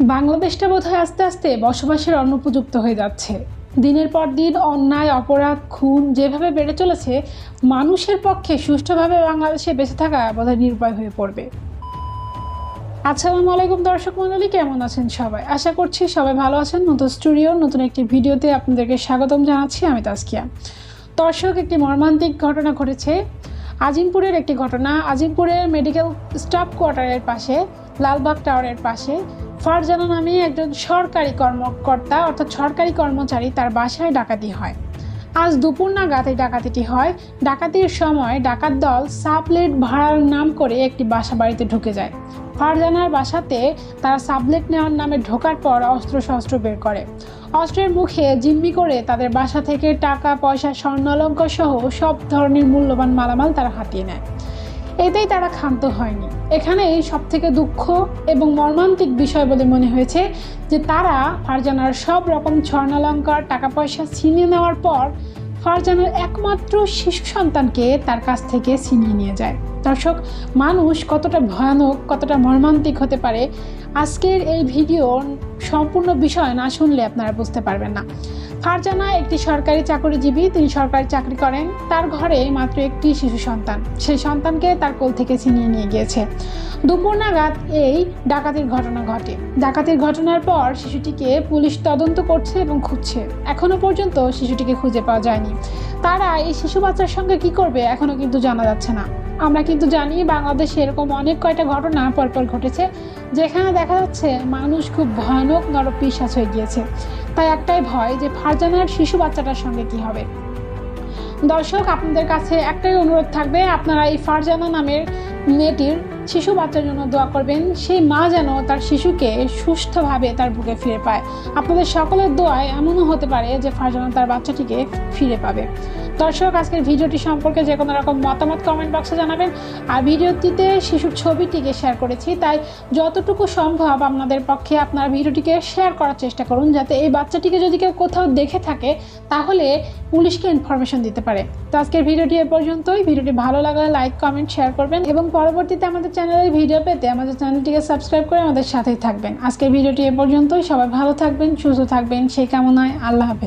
বাংলাদেশটা বোধহয় আস্তে আস্তে বসবাসের অনুপযুক্ত হয়ে যাচ্ছে। দিনের পর দিন অন্যায়, অপরাধ, খুন যেভাবে বেড়ে চলেছে, মানুষের পক্ষে সুষ্ঠুভাবে বাংলাদেশে বেঁচে থাকা বোধহয় নির্ভয় হয়ে পড়বে। আসসালামু আলাইকুম দর্শক মণ্ডলী, কেমন আছেন সবাই? আশা করছি সবাই ভালো আছেন। নতুন স্টুডিও, নতুন একটি ভিডিওতে আপনাদেরকে স্বাগতম জানাচ্ছি, আমি তাসকিয়া দর্শক, একটি মর্মান্তিক ঘটনা ঘটেছে। আজিমপুরের একটি ঘটনা। আজিমপুরের মেডিকেল স্টাফ কোয়ার্টারের পাশে, লালবাগ টাওয়ারের পাশে ফারজানা নামে একজন সরকারি কর্মকর্তা অর্থাৎ সরকারি কর্মচারী তার বাসায় ডাকাতি হয়। আজ দুপুর নাগাদ এই ডাকাতিটি হয়। ডাকাতির সময় ডাকাত দল সাবলেট ভাড়ার নাম করে একটি বাসা বাড়িতে ঢুকে যায়। ফারজানার বাসাতে তারা সাবলেট নেওয়ার নামে ঢোকার পর অস্ত্রশস্ত্র বের করে। অস্ত্রের মুখে জিম্মি করে তাদের বাসা থেকে টাকা, পয়সা স্বর্ণালঙ্কার সহ সব ধরনের মূল্যবান মালামাল তারা হাতিয়ে নেয়। এতেই তারা ক্ষান্ত হয়নি। এখানেই সব থেকে দুঃখ এবং মর্মান্তিক বিষয় বলে মনে হয়েছে যে তারা ফারজানার সব রকম স্বর্ণালঙ্কার টাকা পয়সা ছিনিয়ে নেওয়ার পর ফারজানার একমাত্র শিশু সন্তানকে তার কাছ থেকে ছিনিয়ে নিয়ে যায়। দর্শক, মানুষ কতটা ভয়ানক, কতটা মর্মান্তিক হতে পারে, আজকের এই ভিডিওর সম্পূর্ণ বিষয় না শুনলে আপনারা বুঝতে পারবেন না। ফারজানা একটি সরকারি চাকরিজীবী, তিনি সরকারি চাকরি করেন। তার ঘরে মাত্র একটি শিশু সন্তান। সেই সন্তানকে তার কোল থেকে ছিনিয়ে নিয়ে গিয়েছে। দুপুর নাগাদ এই ডাকাতির ঘটনা ঘটে। ডাকাতির ঘটনার পর শিশুটিকে পুলিশ তদন্ত করছে এবং খুঁজছে। এখনও পর্যন্ত শিশুটিকে খুঁজে পাওয়া যায়নি। তারা এই শিশু বাচ্চার সঙ্গে কি করবে, এখনও কিন্তু জানা যাচ্ছে না। আমরা কিন্তু জানি বাংলাদেশে এরকম অনেক কয়টা ঘটনা পরপর ঘটেছে, যেখানে দেখা যাচ্ছে মানুষ খুব ভয়ানক নরপিসাচ হয়ে গিয়েছে। তাই একটাই ভয় যে ফারজানার শিশু বাচ্চাটার সঙ্গে কি হবে। দর্শক, আপনাদের কাছে একটাই অনুরোধ থাকবে, আপনারা এই ফারজানা নামের মেয়েটির শিশু বাচ্চার জন্য দোয়া করবেন। সেই মা যেন তার শিশুকে সুস্থভাবে তার বুকে ফিরে পায়। আপনাদের সকলের দোয়ায় এমনও হতে পারে যে ফারজানা তার বাচ্চাটিকে ফিরে পাবে। দর্শক, আজকের ভিডিওটি সম্পর্কে যে কোনো রকম মতামত কমেন্ট বক্সে জানাবেন। আর ভিডিওটিতে শিশুর ছবিটিকে শেয়ার করেছি, তাই যতটুকু সম্ভব আপনাদের পক্ষে আপনার ভিডিওটিকে শেয়ার করার চেষ্টা করুন, যাতে এই বাচ্চাটিকে যদি কেউ কোথাও দেখে থাকে, তাহলে পুলিশকে ইনফরমেশন দিতে পারে। তো আজকের ভিডিওটি এ পর্যন্তই। ভিডিওটি ভালো লাগলে লাইক কমেন্ট শেয়ার করবেন এবং পরবর্তীতে আমাদের চ্যানেলের ভিডিও পেতে আমাদের চ্যানেলটিকে সাবস্ক্রাইব করে আমাদের সাথেই থাকবেন। আজকের ভিডিওটি এ পর্যন্তই। সবাই ভালো থাকবেন, সুস্থ থাকবেন। সেই কামনায় আল্লাহ হাফেজ।